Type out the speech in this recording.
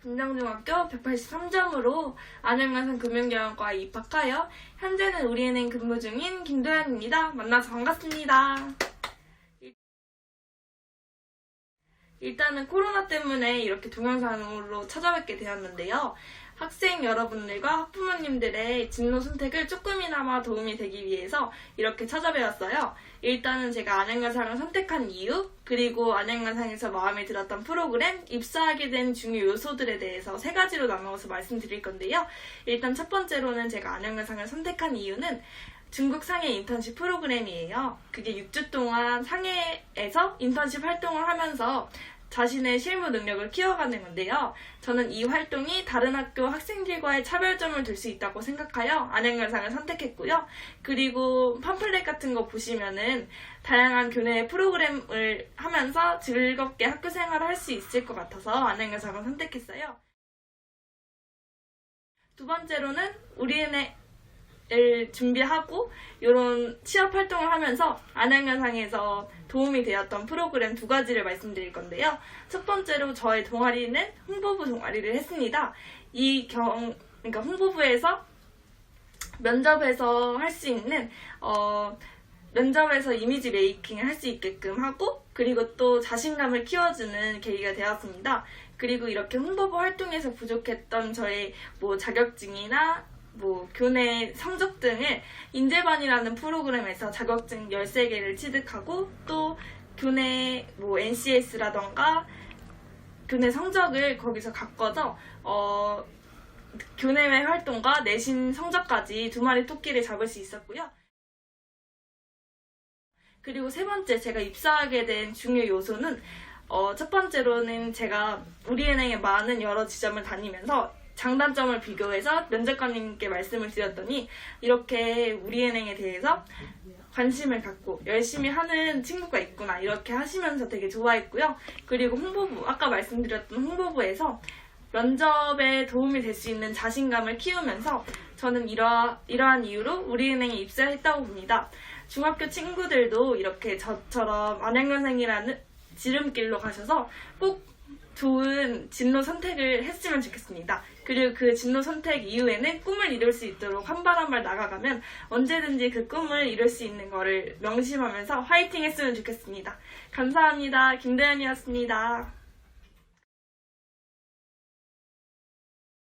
분당중학교 183점으로 안양간산 금융경영과에 입학하여 현재는 우리은행 근무 중인 김도현입니다. 만나서 반갑습니다. 일단은 코로나 때문에 이렇게 동영상으로 찾아뵙게 되었는데요. 학생 여러분들과 학부모님들의 진로 선택을 조금이나마 도움이 되기 위해서 이렇게 찾아뵈었어요. 일단은 제가 안양가상을 선택한 이유, 그리고 안양가상에서 마음에 들었던 프로그램, 입사하게 된 중요 요소들에 대해서 세 가지로 나누어서 말씀드릴 건데요. 일단 첫 번째로는 제가 안양가상을 선택한 이유는 중국 상해 인턴십 프로그램이에요. 그게 6주 동안 상해에서 인턴십 활동을 하면서 자신의 실무 능력을 키워가는 건데요. 저는 이 활동이 다른 학교 학생들과의 차별점을 둘수 있다고 생각하여 안양관상을 선택했고요. 그리고 팜플렛 같은 거 보시면은 다양한 교내 프로그램을 하면서 즐겁게 학교 생활을 할 수 있을 것 같아서 안양관상을 선택했어요. 두 번째로는 우리은행 을 준비하고 이런 취업 활동을 하면서 안양관상에서 도움이 되었던 프로그램 두 가지를 말씀드릴 건데요. 첫 번째로 저의 동아리는 홍보부 동아리를 했습니다. 이 경, 그러니까 홍보부에서 면접에서 할 수 있는 어, 면접에서 이미지 메이킹을 할 수 있게끔 하고 그리고 또 자신감을 키워주는 계기가 되었습니다. 그리고 이렇게 홍보부 활동에서 부족했던 저의 뭐 자격증이나 뭐 교내 성적 등을 인재반이라는 프로그램에서 자격증 13개를 취득하고 또 교내 뭐 NCS라던가 교내 성적을 거기서 가꿔서 어 교내외 활동과 내신 성적까지 두 마리 토끼를 잡을 수 있었고요. 그리고 세 번째 제가 입사하게 된 중요 요소는 어, 첫 번째로는 제가 우리은행의 많은 여러 지점을 다니면서 장단점을 비교해서 면접관님께 말씀을 드렸더니 이렇게 우리은행에 대해서 관심을 갖고 열심히 하는 친구가 있구나 이렇게 하시면서 되게 좋아했고요. 그리고 홍보부 아까 말씀드렸던 홍보부에서 면접에 도움이 될 수 있는 자신감을 키우면서 저는 이러, 이러한 이유로 우리은행에 입사했다고 봅니다. 중학교 친구들도 이렇게 저처럼 안양년생이라는 지름길로 가셔서 꼭 좋은 진로 선택을 했으면 좋겠습니다. 그리고 그 진로 선택 이후에는 꿈을 이룰 수 있도록 한 발 한 발 나가가면 언제든지 그 꿈을 이룰 수 있는 거를 명심하면서 화이팅 했으면 좋겠습니다. 감사합니다. 김대현이었습니다.